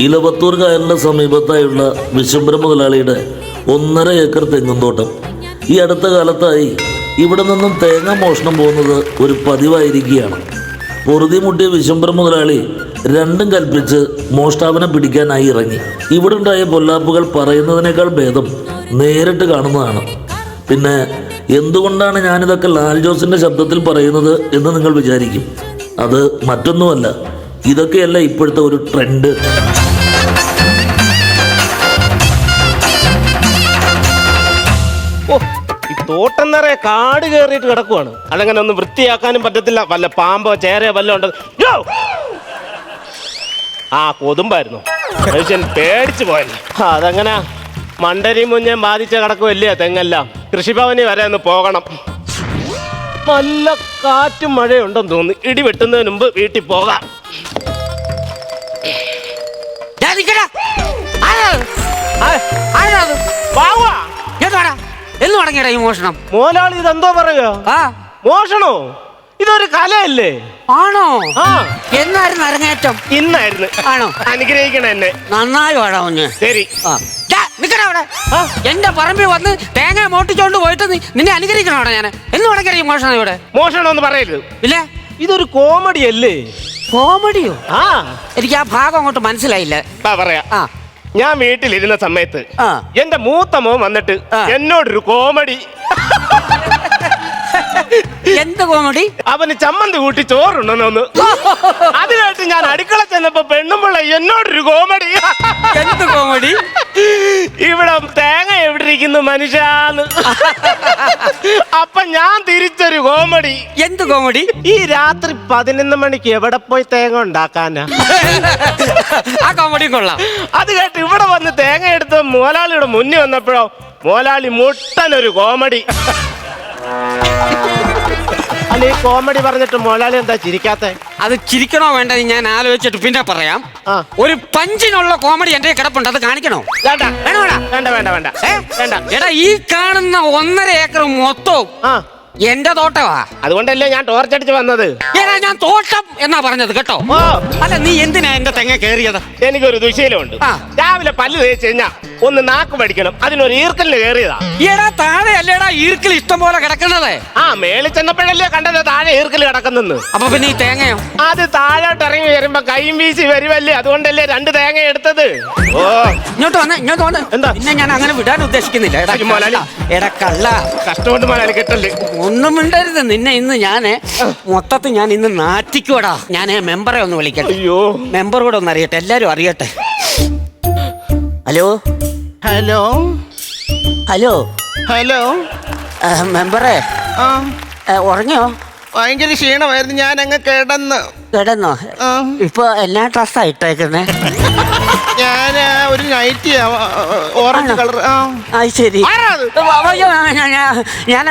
ഇലവത്തൂർ കായലിന്റെ സമീപത്തായുള്ള വിശുംബര മുതലാളിയുടെ ഒന്നര ഏക്കർ തെങ്ങുംതോട്ടം. ഈ അടുത്ത കാലത്തായി ഇവിടെ നിന്നും തേങ്ങ മോഷണം പോകുന്നത് ഒരു പതിവായിരിക്കുകയാണ്. പൊറുതി മുട്ടിയ വിശുംബര മുതലാളി രണ്ടും കൽപ്പിച്ച് മോഷ്ടാവിനെ പിടിക്കാനായി ഇറങ്ങി. ഇവിടെ ഉണ്ടായ പൊല്ലാപ്പുകൾ പറയുന്നതിനേക്കാൾ ഭേദം നേരിട്ട് കാണുന്നതാണ്. പിന്നെ എന്തുകൊണ്ടാണ് ഞാനിതൊക്കെ ലാൽ ജോസിന്റെ ശബ്ദത്തിൽ പറയുന്നത് എന്ന് നിങ്ങൾ വിചാരിക്കും? അത് മറ്റൊന്നുമല്ല. ഇതൊക്കെയല്ല ഇപ്പോഴത്തെ ഒരു ട്രെൻഡ്. തോട്ടം നിറയെ കാട് കയറിയിട്ട് കിടക്കുവാണ്. അതങ്ങനെ ഒന്ന് വൃത്തിയാക്കാനും പറ്റത്തില്ല. വല്ല പാമ്പോ ചേരയോ വല്ല ഉണ്ടോ? ആ കൊതുമ്പായിരുന്നു. മനുഷ്യൻ പേടിച്ചു പോയല്ലോ. അതങ്ങനെ? മണ്ടരി മുന്നേ ബാധിച്ച കിടക്കുമല്ലേ തെങ്ങെല്ലാം? കൃഷിഭവനി വരെ ഒന്ന് പോകണം. നല്ല കാറ്റും മഴയുണ്ടെന്ന് തോന്നുന്നു. ഇടി വെട്ടുന്നതിന് മുമ്പ് വീട്ടിൽ പോകാം. ആരാ? ബാവാ. എന്ന് തുടങ്ങിയടാ ഈ മോഷണം. മോലാളി ഇതെന്തോ പറയുക ആ. മോഷണോ? ഇതൊരു കലയല്ലേ? ആണോ? ആ. എന്നായിരുന്നു അരങ്ങേറ്റം? ഇന്നായിരുന്നു. ആണോ? അനുഗ്രഹിക്കണം എന്നെ. നന്നായി വാടാ ഒന്ന് ശരി. ആ. ദാ, നിക്കടാ അവിടെ. ആ. എന്റെ പറമ്പിൽ വന്ന് തേങ്ങ മോട്ടിച്ചോണ്ട് പോയിട്ട് നീ- നിന്നെ അനുകരിക്കണോടാ ഞാൻ എന്ന് തുടങ്ങിയ ഈ മോഷണം ഇവിടെ? മോഷണം എന്ന് പറയരുത്. ഇല്ല. ഇതൊരു കോമഡി അല്ലേ കോമഡിയോ? ആ. എനിക്ക് ആ ഭാഗം അങ്ങോട്ട് മനസ്സിലായില്ല. ബാ പറയാ. ആ. ഞാൻ വീട്ടിലിരുന്ന സമയത്ത് ആ. എന്റെ മൂത്തമോ വന്നിട്ട് ആ. എന്നോടൊരു കോമഡി. എന്ത് കോമഡി? അവന് ചമ്മന്തി കൂട്ടി ചോറുണ്ടെന്നൊന്ന് അത് കേട്ട് ഞാൻ അടുക്കള ചെന്നപ്പോ പെണ്ണുമ്പിള്ള എന്നോടൊരു കോമഡി. എന്ത് കോമഡി? ഇവിടെ തേങ്ങ എവിടെ ഇരിക്കുന്നു മനുഷ്യാന്ന്. അപ്പൊ ഞാൻ തിരിച്ചൊരു കോമഡി. എന്ത് കോമഡി? ഈ രാത്രി പതിനൊന്ന് മണിക്ക് എവിടെ പോയി തേങ്ങ ഉണ്ടാക്കാനാ? ആ കോമഡി കൊള്ളാം. അത് കേട്ട് ഇവിടെ വന്ന് തേങ്ങ എടുത്ത് മോലാളിയുടെ മുന്നിൽ വന്നപ്പോഴോ മോലാളി മുട്ടനൊരു കോമഡി. അല്ല ഈ കോമഡി പറഞ്ഞിട്ട് മോലാളി എന്താ ചിരിക്കാത്ത? അത് ചിരിക്കണോ വേണ്ടത് ഞാൻ ആലോചിച്ചിട്ട് പിന്നെ പറയാം. ആ. ഒരു പഞ്ചിനുള്ള കോമഡി എന്റെ കിടപ്പുണ്ട് അത് കാണിക്കണോ? വേണ്ട. വേണോ വേണ്ട. വേണ്ട വേണ്ട വേണ്ട. ഏ? വേണ്ട. എടാ ഈ കാണുന്ന ഒന്നര ഏക്കർ മൊത്തവും ആ. എന്റെ തോട്ടവാ. അതുകൊണ്ടല്ലേ ഞാൻ ടോർച്ചടിച്ച് വന്നത്? എടാ ഞാൻ തോട്ടം എന്നാ പറഞ്ഞത് കേട്ടോ? ഓ. അല്ല നീ എന്തിനാ എന്റെ തെങ്ങ കേറിയത് എനിക്കൊരു ദുശീലമുണ്ട്. ആ. രാവിലെ പല്ല് തേച്ച് കഴിഞ്ഞാ ഒന്ന് നാക്ക് പഠിക്കണം. അതിനൊരു ഈർക്കലിന് കയറിയതാ. എടാ താഴെ അല്ലേടാ ഈർക്കിൽ ഇഷ്ടം പോലെ കിടക്കുന്നത് ആ മേളിൽ ചെന്നപ്പോഴല്ലേ കണ്ടത് താഴെ ഈർക്കൽ കിടക്കുന്നെന്ന്. അപ്പൊ പിന്നെ ഈ തേങ്ങയോ? അത് താഴോട്ട് ഇറങ്ങി വരുമ്പോ കൈയും വീശി വരുമല്ലേ അതുകൊണ്ടല്ലേ രണ്ട് തേങ്ങ എടുത്തത്. ഓ. ഇങ്ങോട്ട് വന്നേ ഇങ്ങോട്ട് വന്നേ. എന്താ? പിന്നെ ഞാൻ അങ്ങനെ വിടാൻ ഉദ്ദേശിക്കുന്നില്ല. എടാ. കള്ള. എടാ കള്ള. കഷ്ടമുണ്ട് മലയാളി കെട്ടല്ലേ? ഒന്നും മിണ്ടരുത്. നിന്നെ ഇന്ന് ഞാൻ മൊത്തത്തിൽ ഞാൻ ഇന്ന് നാറ്റിക്കൂടാ ഞാൻ മെമ്പറെ ഒന്ന് വിളിക്കട്ടെ. അയ്യോ. മെമ്പർ കൂടെ ഒന്ന് അറിയട്ടെ. എല്ലാരും അറിയട്ടെ. ഹലോ? ഹലോ? ഹലോ? ഹലോ? മെമ്പറേ. ആ, ഉറങ്ങിയോ? ഭയങ്കര ക്ഷീണമായിരുന്നു. ഞാൻ അങ്ങ് കിടന്ന്. കിടന്നോ? ആ. ഇപ്പൊ എല്ലാ ഡ്രസ്സാ ഇട്ടേക്കുന്നേ? ഞാൻ ഒരു നൈറ്റി ഓറഞ്ച് ആണോ? കളർ ആ. ശരി. ആരാ അത്? അയ്യോ, ഞാൻ- ഞാൻ- ഞാൻ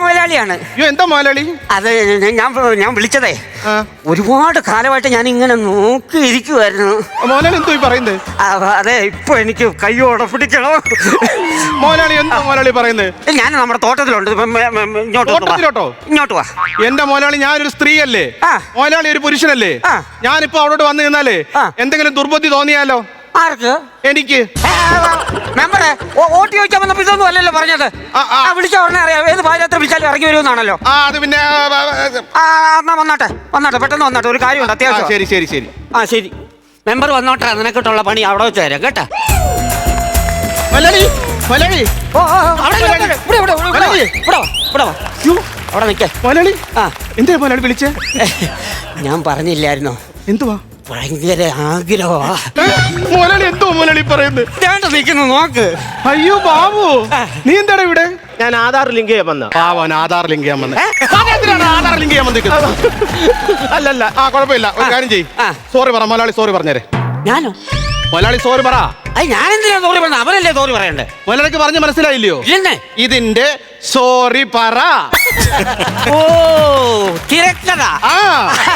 മുതലാളിയാണ്. അയ്യോ എന്താ മോലാളി അത് ഞാൻ ഞാൻ വിളിച്ചതേ. ആ. ഒരുപാട് കാലമായിട്ട് ഞാൻ ഇങ്ങനെ നോക്കിയിരിക്കുമായിരുന്നു മോലാളി എന്തോ ഈ പറയുന്നത് അതെ ഇപ്പൊ എനിക്ക് കയ്യോടെ പിടിക്കണം? മോലാളി എന്താ മോലാളി പറയുന്നത് ഞാൻ നമ്മുടെ തോട്ടത്തിലുണ്ട്. മ- മ- മ- ഇങ്ങോട്ട് വാ. തോട്ടത്തിലോട്ടോ? ഇങ്ങോട്ട് വാ. എന്റെ മോലാളി ഞാനൊരു സ്ത്രീയല്ലേ? അല്ലേ മോലാളി ഒരു പുരുഷനല്ലേ. ഞാനിപ്പോ അവിടോട്ട് വന്നു നിന്നാലേ എന്തെങ്കിലും ദുർബുദ്ധി തോന്നിയാലോ? ആർക്ക്? എനിക്ക്. മെമ്പറെ ഓ- വോട്ട് ചോദിക്കാൻ വന്നപ്പോ ഇതൊന്നും അല്ലല്ലോ പറഞ്ഞത്. വിളിച്ച ഉടനെ അറിയാം. ഏത് പാചകത്തിൽ വിളിച്ചാലും ഇറങ്ങി വരുമെന്നാണല്ലോ. ആ അത് പിന്നെ എന്നാ വന്നാട്ടെ വന്നാട്ടെ പെട്ടെന്ന് വന്നാട്ടെ ഒരു കാര്യമുണ്ട് അത്യാവശ്യം. ശരി ശരി ശരി. ആ ശരി. മെമ്പർ വന്നോട്ടെ നിനക്കിട്ടുള്ള പണി അവിടെ വെച്ച് തരാം കേട്ടാ. മലയാളി മലയാളി ഓ, ഇവിടെ, ഇവിടെ, ഇവിടെ, ഇവിടെ, ഇവിടെ. അവിടെ നിൽക്കേ. മലയാളി ആ. എന്തേ മലയാളി വിളിച്ചേ? ഞാൻ പറഞ്ഞില്ലായിരുന്നോ? എന്തുവാ? ഭയങ്കര ആഗ്രഹമാ. ഏ? മോലാളി എന്തോ മോലാളി പറയുന്നത് വേണ്ട നിൽക്കുന്നു നോക്ക്. അയ്യോ ബാബു. നീ എന്താടാ ഇവിടെ? ഞാൻ ആധാർ ലിങ്ക് ചെയ്യാൻ വന്ന പാവൻ ആധാർ ലിങ്ക് ചെയ്യാൻ വന്ന ആധാർ ലിങ്ക് ചെയ്യാൻ വന്നിരിക്കുന്നത് അല്ലല്ല ആ കുഴപ്പമില്ല. ഒരു കാര്യം ചെയ്യ്. സോറി പറ മലയാളി സോറി പറഞ്ഞേരെ. ഞാനോ? മലയാളി സോറി പറ. ഞാൻ എന്തിനാ തോറി പറഞ്ഞത് അവരല്ലേ തോറി പറയണ്ടേ? മലയാളിക്ക് പറഞ്ഞ് മനസ്സിലായില്ലയോ? ഇതിന്റെ സോറി പറ. ഓ തിരക്കഥ. ആ.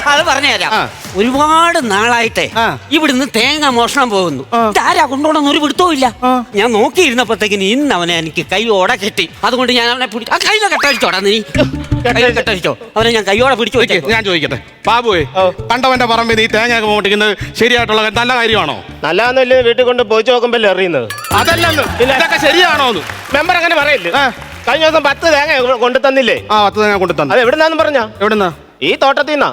അത് പറഞ്ഞുതരാം. ആ. ഒരുപാട് നാളായിട്ടെ ആ. ഇവിടുന്ന് തേങ്ങ മോഷണം പോകുന്നു. ആ. ആരാ കൊണ്ടുപോകണമെന്ന് ഒരു പിടുത്തവും ഇല്ല. ആ. ഞാൻ നോക്കിയിരുന്നപ്പോഴത്തേക്കിന് ഇന്ന് അവനെ എനിക്ക് കൈയോടെ കെട്ടി. അതുകൊണ്ട് ഞാൻ അവനെ പിടിച്ചു ആ കയ്യിലെ കെട്ടഴിച്ചോടാ നീ. കയ്യിൽ കെട്ടഴിച്ചോ. അവനെ ഞാൻ കൈയോടെ പിടിച്ചു വെച്ചേക്കുവാ. ഞാൻ ചോദിക്കട്ടെ. ബാബുവേ കണ്ടവന്റെ പറമ്പിൽ നീ തേങ്ങ പോകുന്നത് ശരിയായിട്ടുള്ള നല്ല കാര്യമാണോ? നല്ലതെന്നല്ലേ വീട്ടിൽ കൊണ്ട് പോയി നോക്കുമ്പല്ലേ അറിയുന്നത് അതല്ലെന്ന്. ഇതൊക്കെ ശരിയാണോ എന്ന് മെമ്പർ അങ്ങനെ പറയില്ലേ. കഴിഞ്ഞ ദിവസം പത്ത് തേങ്ങ കൊണ്ടു തന്നില്ലേ? ആ പത്ത് തേങ്ങ കൊണ്ടു തന്നെ. അത് എവിടുന്നാന്ന് പറഞ്ഞ? എവിടുന്നാ? ഈ തോട്ടത്തിൽ നിന്നാ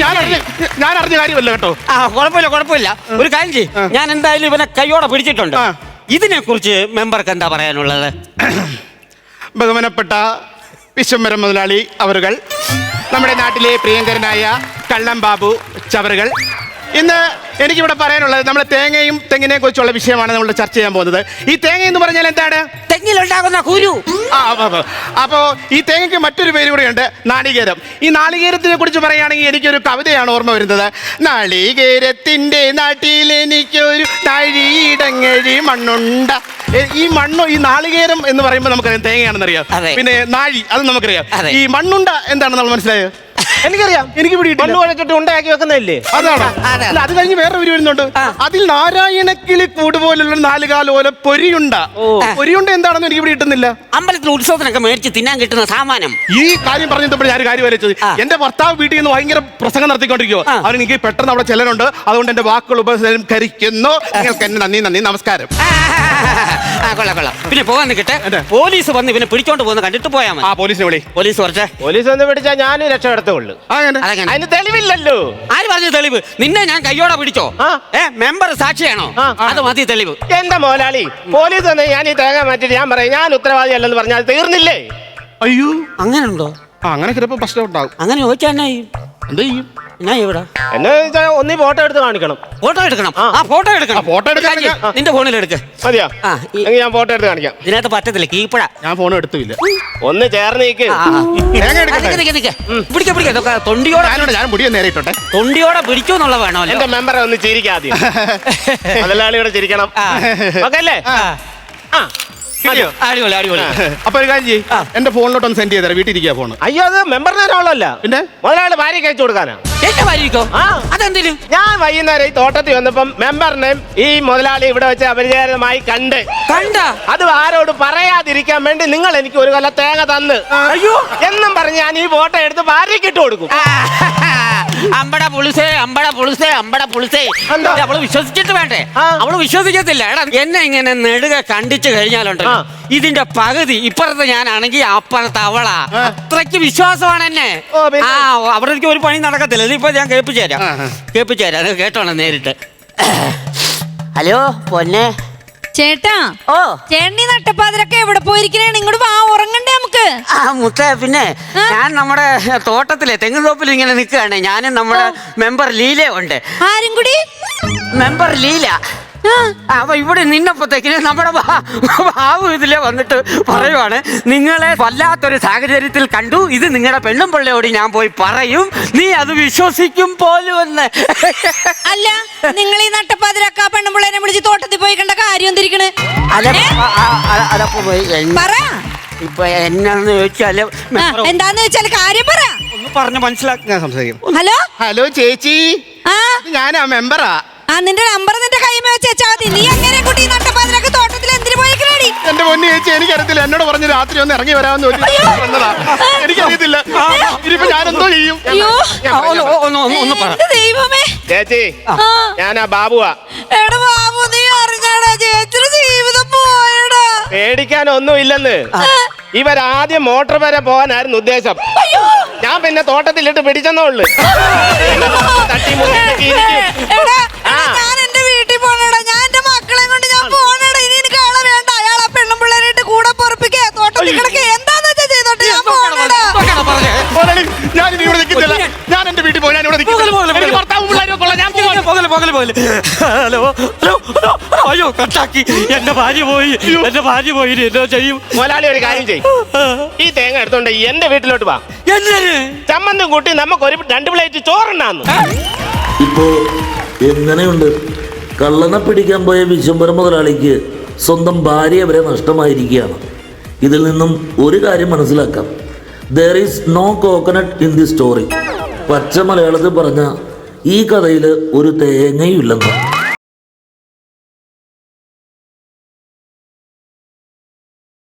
ഞാൻ അറിഞ്ഞ ഞാൻ അറിഞ്ഞ കാര്യമല്ല കേട്ടോ. ആ കുഴപ്പമില്ല കുഴപ്പമില്ല. ഒരു കാര്യം ചെയ്യ്. ഞാൻ എന്തായാലും ഇവനെ കൈയോടെ പിടിച്ചിട്ടുണ്ട്. ആ. ഇതിനെ കുറിച്ച് മെമ്പർക്ക് എന്താ പറയാനുള്ളത്? ബഹുമാനപ്പെട്ട വിശ്വംബരം മുതലാളി അവറുകൾ നമ്മുടെ നാട്ടിലെ പ്രിയങ്കരനായ കള്ളം ബാബു ചവറുകൾ ഇന്ന് എനിക്കിവിടെ പറയാനുള്ളത് നമ്മൾ തേങ്ങയും തെങ്ങിനെയും കുറിച്ചുള്ള വിഷയമാണ് നമ്മൾ ചർച്ച ചെയ്യാൻ പോകുന്നത്. ഈ തേങ്ങ എന്ന് പറഞ്ഞാൽ എന്താണ്? തെങ്ങിലുണ്ടാകുന്ന കുരു. അപ്പൊ, ഈ തേങ്ങയ്ക്ക് മറ്റൊരു പേര് കൂടെയുണ്ട് നാളികേരം. ഈ നാളികേരത്തിനെ കുറിച്ച് പറയുകയാണെങ്കിൽ എനിക്കൊരു കവിതയാണ് ഓർമ്മ വരുന്നത്. നാളികേരത്തിന്റെ നാട്ടിൽ എനിക്കൊരു തഴിയിടങ്ങഴി മണ്ണുണ്ട. ഈ മണ്ണു ഈ നാളികേരം എന്ന് പറയുമ്പോൾ നമുക്കറിയാം തേങ്ങയാണെന്നറിയാം. പിന്നെ നാഴി അത് നമുക്കറിയാം. ഈ മണ്ണുണ്ട എന്താണെന്ന് നമ്മൾ മനസ്സിലായോ? എനിക്കറിയാം. എനിക്ക് പിടിയിട്ടില്ല ഉണ്ടാക്കി വെക്കുന്നതല്ലേ? അതാണ്? അല്ല, അത് കഴിഞ്ഞ് വേറെ ഒരു വരുന്നുണ്ട്. ആ. അതിൽ നാരായണക്കിളി കൂട് പോലുള്ള നാലുകാല ഓല പൊരിയുണ്ട. പൊരിയുണ്ട എന്താണെന്ന് എനിക്ക് പിടിയിട്ടുന്നില്ല അമ്പലത്തിൽ ഉത്സവത്തിനൊക്കെ മേടിച്ച് തിന്നാൻ കിട്ടുന്ന സാമാനം. ഈ കാര്യം പറഞ്ഞപ്പോൾ ഞാൻ ഒരു കാര്യം വരച്ചത് ആ. എന്റെ ഭർത്താവ് വീട്ടിൽ നിന്ന് ഭയങ്കര പ്രസംഗം നടത്തിക്കൊണ്ടിരിക്കുവോ. ആ. അവൻ എനിക്ക് പെട്ടെന്ന് അവിടെ ചെല്ലനുണ്ട് അതുകൊണ്ട് എന്റെ വാക്കുകൾ ഉപസംഹരിക്കുന്നു. നിങ്ങൾക്ക് എന്നെ നന്ദി നന്ദി നമസ്കാരം. ആ, ആ, കൊള്ളാം കൊള്ളാം. പിന്നെ പോകാൻ നിൽക്കട്ടെ അതെ. പോലീസ് വന്ന് ഇവനെ പിടിച്ചോണ്ട് പോകുന്ന കണ്ടിട്ട് പോയാ ആ മതി പോലീസിനെ വിളി. പോലീസ് കുറച്ച് പോലീസ് വന്ന് പിടിച്ചാൽ ഞാനും രക്ഷപ്പെടുത്തുള്ളൂ അങ്ങനെ അതെങ്ങനെ? അതിന് തെളിവില്ലല്ലോ. ആര് പറഞ്ഞു തെളിവ്? നിന്നെ ഞാൻ കയ്യോടെ പിടിച്ചോ? ആ. ഏ മെമ്പർ സാക്ഷിയാണോ? ആ. അത് മതി തെളിവ്. എന്റെ മോലാളി പോലീസ് വന്ന് ഞാൻ ഈ തേങ്ങ മാറ്റിട്ട് ഞാൻ പറയും ഞാൻ ഉത്തരവാദിയല്ലെന്ന് പറഞ്ഞാൽ അത് തീർന്നില്ലേ? അയ്യോ. അങ്ങനെ ഉണ്ടോ ആ അങ്ങനെ ചിലപ്പോ പ്രശ്നം ഉണ്ടാവും അങ്ങനെ ചോദിച്ചാ എന്നാ ചെയ്യും? എന്ത് ചെയ്യും? എന്നാ ഇവിടെ? എന്നെ വെച്ചാൽ ഒന്നീ ഫോട്ടോ എടുത്ത് കാണിക്കണം. ഫോട്ടോ എടുക്കണം? ആ. ഫോട്ടോ എടുക്കണം. ആ, photo എടുക്കാൻ ഞാൻ- നിന്റെ ഫോണിൽ എടുക്ക് മതിയോ? ആ, ഈ- എങ്കിൽ ഞാൻ ഫോട്ടോ എടുത്ത് കാണിക്കാം. ഇതിനകത്ത് പറ്റത്തില്ല കീപ്പഴ. ഞാൻ ഫോൺ എടുത്തില്ല ഒന്ന് ചേർന്ന് നിൽക്ക് തേങ്ങ എടുക്കട്ടെ? പിടിക്ക പിടിക്ക. ഇതൊക്കെ തൊണ്ടിയോടെ ഞാനോട് ഞാൻ മുടിയെ നേരെ ഇട്ടോട്ടെ തൊണ്ടിയോടെ പിടിച്ചു എന്നുള്ള വേണമല്ലോ. എന്റെ മെമ്പറെ ഒന്ന് ചിരിക്കാദ്യം മുതലാളിയോടെ ചിരിക്കണം. ആ. ഓക്കെ അല്ലേ? ആ, ആ. കിട്ടിയോ? അടിപൊളി അടിപൊളി. അപ്പൊ ഒരു കാര്യം ചെയ്യ്. ആ. എന്റെ ഫോണിലോട്ട് ഒന്ന് സെൻഡ് ചെയ്തേരാ. വീട്ടിൽ ഇരിക്കുക ഫോൺ അയ്യോ അത് മെമ്പറിന് ഒരാളല്ല. പിന്നെ? മുതലാളി ഭാര്യ കഴിച്ചു കൊടുക്കാനാ. എന്റെ ഭാര്യക്കോ അതെന്തിനു? ഞാൻ വൈകുന്നേരം ഈ തോട്ടത്തിൽ വന്നപ്പം മെമ്പറിനെയും ഈ മുതലാളി ഇവിടെ വെച്ച് അപരിചിതമായി കണ്ട്. കണ്ട? അത് ആരോട് പറയാതിരിക്കാൻ വേണ്ടി നിങ്ങൾ എനിക്ക് ഒരു കൊല്ല തേങ്ങ തന്ന്. അയ്യോ. എന്നും പറഞ്ഞ് ഞാൻ ഈ ഫോട്ടോ എടുത്ത് ഭാര്യയ്ക്ക് ഇട്ട് കൊടുക്കും അമ്പട പുളിസേ അമ്പട പുളിസേ അമ്പട പുളിസേ. എന്താ? അവൾ വിശ്വസിച്ചിട്ട് വേണ്ടേ? ആ. അവൾ വിശ്വസിക്കത്തില്ല. എടാ എന്നെ ഇങ്ങനെ നെടുക കണ്ടിച്ചു കഴിഞ്ഞാലുണ്ടല്ലോ. ആ. ഇതിന്റെ പകുതി ഇപ്പുറത്ത് ഞാനാണെങ്കിൽ അപ്പുറത്ത് അവളാ. അത്രയ്ക്ക് വിശ്വാസമാണ് എന്നെ. ഓ, പിന്നെ? ആ അവിടെ എനിക്ക് ഒരു പണി നടക്കത്തില്ല. ഇതിപ്പോ ഞാൻ കേൾപ്പിച്ചു തരാം ആ, ആ. കേൾപ്പിച്ചു തരാം അത് കേട്ടോണം നേരിട്ട്. ഹലോ പൊന്നെ. ചേട്ടാ ഓ. ചേട്ടനീ നട്ടപ്പാതിരൊക്കെ എവിടെ പോയിരിക്കണേ? ഇങ്ങോട്ട് വാ ഉറങ്ങണ്ടേ നമുക്ക്. ആ മുത്ത പിന്നെ? ഞാൻ നമ്മുടെ തോട്ടത്തിലെ തെങ്ങും തോപ്പിൽ ഇങ്ങനെ നിൽക്കുകയാണ്. ഞാനും നമ്മുടെ മെമ്പർ ലീല ഉണ്ട് ആരും കൂടി? മെമ്പർ ലീല. അപ്പൊ ഇവിടെ നിന്നപ്പോഴത്തേക്കിന് നമ്മുടെ ബാബു ഇതിലെ വന്നിട്ട് പറയുവാണ് നിങ്ങളെ വല്ലാത്തൊരു സാഹചര്യത്തിൽ കണ്ടു. ഇത് നിങ്ങളുടെ പെണ്ണും പിള്ളയോട് ഞാൻ പോയി പറയും. നീ അത് വിശ്വസിക്കും പോലും എന്ന് അല്ല നിങ്ങൾ ഈ നട്ടപ്പാതിരക്ക പെണ്ണുമ്പിള്ളേനെ വിളിച്ച് തോട്ടത്തിൽ പോയി കണ്ട കാര്യം പോയി പറ. ഇപ്പൊ എന്നാന്ന് ചോദിച്ചാൽ എന്താന്ന് വെച്ചാൽ കാര്യം പറ. ഒന്ന് പറഞ്ഞു മനസ്സിലാക്കി ഞാൻ സംസാരിക്കും. ഹലോ? ഹലോ ചേച്ചി. ആ. ഇത് ഞാനാ മെമ്പറാ. ആ നിന്റെ നമ്പർ നിന്റെ കൈമ വെച്ചാ മതി നീ എങ്ങനെ കുട്ടി നട്ടപ്പാതിരൊക്കെ തോട്ടത്തിൽ എന്തിനു പോയിക്കണേടി എന്റെ പൊന്നു ചേച്ചി എനിക്കറിയത്തില്ല. എന്നോട് പറഞ്ഞ് രാത്രി ഒന്ന് ഇറങ്ങി വരാമെന്ന് വന്നതാ എനിക്കറിയത്തില്ല. ഇനിയിപ്പോ ഞാൻ എന്തോ ചെയ്യും അയ്യോ ഒന്ന് ഒന്ന് ഒന്ന് ഒന്ന് ദൈവമേ? ചേച്ചി ആ. ഞാനാ ബാബുവാ. എടാ ബാബു നീ അറിഞ്ഞാടാ ചേച്ചിയുടെ ജീവിതം പോയടാ. പേടിക്കാനൊന്നും ഇല്ലെന്ന് ഇവരാദ്യം മോട്ടോർ വരെ പോകാനായിരുന്നു ഉദ്ദേശം. ഞാൻ പിന്നെ തോട്ടത്തിലിട്ട് പിടിച്ചെന്നേ ഉള്ളു. തട്ടി മുട്ടി ഇരിക്കും. പറഞ്ഞത്? ഞാൻ ഇനി ഇവിടെ നിൽക്കുന്നില്ല. ഞാൻ എന്റെ വീട്ടിൽ പോകും ഞാൻ ഇവിടെ പോകൽ. ഭർത്താവും പിള്ളേരും ഒക്കെ ഞാൻ പോകൽ, പോകൽ, പോകൽ. ഹലോ ഹലോ ഹലോ അയ്യോ കട്ടാക്കി. എന്റെ ഭാര്യ പോയി. എന്റെ ഭാര്യ പോയി. എന്തോ ചെയ്യും? മുതലാളി ഒരു കാര്യം ചെയ്യും. ഈ തേങ്ങ എടുത്തോണ്ട് എന്റെ വീട്ടിലോട്ട് വാ. എന്തിന്? ചമ്മന്തും കൂട്ടി നമുക്ക് ഒരു രണ്ട് പ്ലേറ്റ് ചോറുണ്ടാന്ന് ഇപ്പോ എങ്ങനെയുണ്ട്? കള്ളനെ പിടിക്കാൻ പോയ വിശ്വംബരം മുതലാളിക്ക് സ്വന്തം ഭാര്യ വരെ നഷ്ടമായിരിക്കുകയാണ്. ഇതിൽ നിന്നും ഒരു കാര്യം മനസ്സിലാക്കാം. There is no coconut in the story പച്ച മലയാളത്തിൽ പറഞ്ഞ ഈ കഥയിൽ ഒരു തേങ്ങയും ഇല്ലെന്ന്